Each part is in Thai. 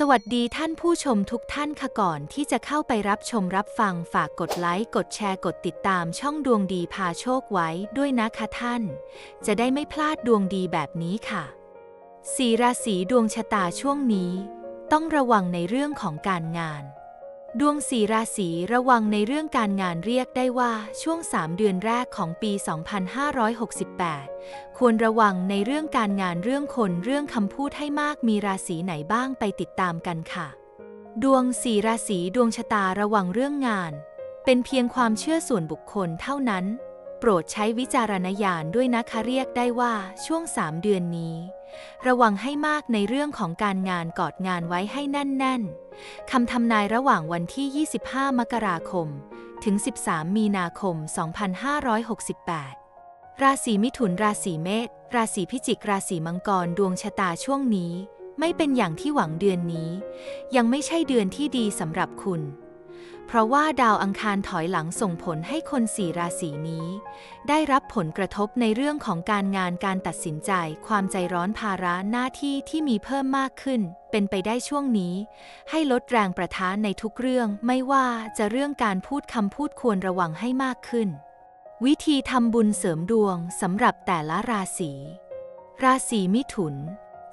สวัสดีท่านผู้ชมทุกท่านค่ะก่อนที่จะเข้าไปรับชมรับฟังฝากกดไลค์ กดแชร์กดติดตามช่องดวงดีพาโชคไว้ด้วยนะคะท่าน จะได้ไม่พลาดดวงดีแบบนี้ค่ะสีราศีดวงชะตาช่วงนี้ ต้องระวังในเรื่องของการงาน ดวงสีราศีระวังในเรื่องการงานเรียกได้ว่าช่วง 3 เดือนแรกของปี 2568 ควรระวังในเรื่องการงานเรื่องคนเรื่องคำพูดให้มากมีราศีไหนบ้างไปติดตามกันค่ะ ดวงสีราศีดวงชะตาระวังเรื่องงาน เป็นเพียงความเชื่อส่วนบุคคลเท่านั้น โปรดใช้วิจารณญาณด้วยนะคะเรียกได้ว่าช่วง3เดือนนี้ ระวังให้มากในเรื่องของการงานกอดงานไว้ให้แน่น ๆ คำทำนายระหว่างวันที่ 25 มกราคม ถึง 13 มีนาคม 2568 ราศีมิถุน ราศีเมษ ราศีพิจิก ราศีมังกร ดวงชะตาช่วงนี้ ไม่เป็นอย่างที่หวังเดือนนี้ ยังไม่ใช่เดือนที่ดีสำหรับคุณ เพราะว่าดาวอังคารถอยหลังส่งผลให้คนสี่ราศีนี้ ได้รับผลกระทบในเรื่องของการงานการตัดสินใจ ความใจร้อนภาระหน้าที่ที่มีเพิ่มมากขึ้น เป็นไปได้ช่วงนี้ ให้ลดแรงประทะในทุกเรื่องไม่ว่าจะเรื่องการพูดคำพูดควรระวังให้มากขึ้น วิธีทำบุญเสริมดวงสำหรับแต่ละราศีราศีมิถุน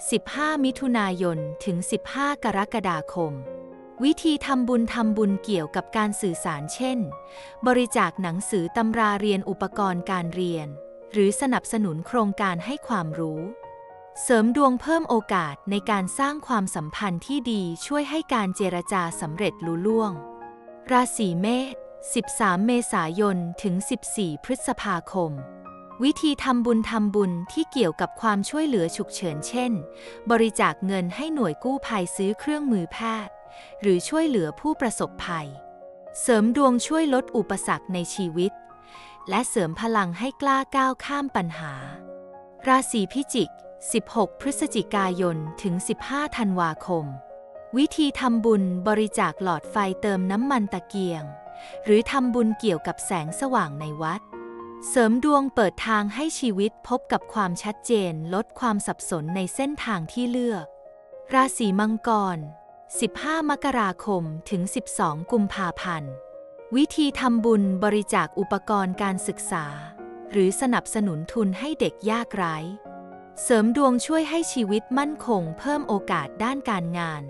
15 มิถุนายนถึง 15 กรกฎาคม วิธีทำบุญทำบุญเกี่ยวกับการสื่อสารเช่น บริจาคหนังสือตำราเรียนอุปกรณ์การเรียน หรือสนับสนุนโครงการให้ความรู้ เสริมดวงเพิ่มโอกาสในการสร้างความสัมพันธ์ที่ดีช่วยให้การเจรจาสำเร็จลุล่วง ราศีเมษ 13 เมษายน ถึง 14 พฤษภาคมวิธีทำบุญทำบุญที่เกี่ยวกับความช่วยเหลือฉุกเฉินเช่น บริจาคเงินให้หน่วยกู้ภัยซื้อเครื่องมือแพทย์ หรือช่วยเหลือผู้ประสบภัย เสริมดวงช่วยลดอุปสรรคในชีวิต และเสริมพลังให้กล้าก้าวข้ามปัญหา ราศีพิจิก 16 พฤศจิกายน ถึง 15 ธันวาคม วิธีทำบุญบริจาคหลอดไฟเติมน้ำมันตะเกียง หรือทำบุญเกี่ยวกับแสงสว่างในวัดเสริมดวงเปิดทางให้ชีวิตพบกับความชัดเจนลดความสับสนในเส้นทางที่เลือก ราศีมังกร 15 มกราคม ถึง 12 กุมภาพันธ์ วิธีทำบุญบริจาคอุปกรณ์การศึกษา หรือสนับสนุนทุนให้เด็กยากไร้ เสริมดวงช่วยให้ชีวิตมั่นคงเพิ่มโอกาสด้านการงาน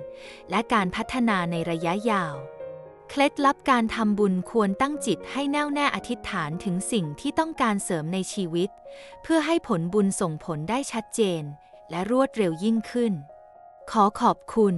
และการพัฒนาในระยะยาว เคล็ดลับการทำบุญควรตั้งจิตให้แน่วแน่อธิษฐานถึงสิ่งที่ต้องการเสริมในชีวิต เพื่อให้ผลบุญส่งผลได้ชัดเจน และรวดเร็วยิ่งขึ้น ขอขอบคุณ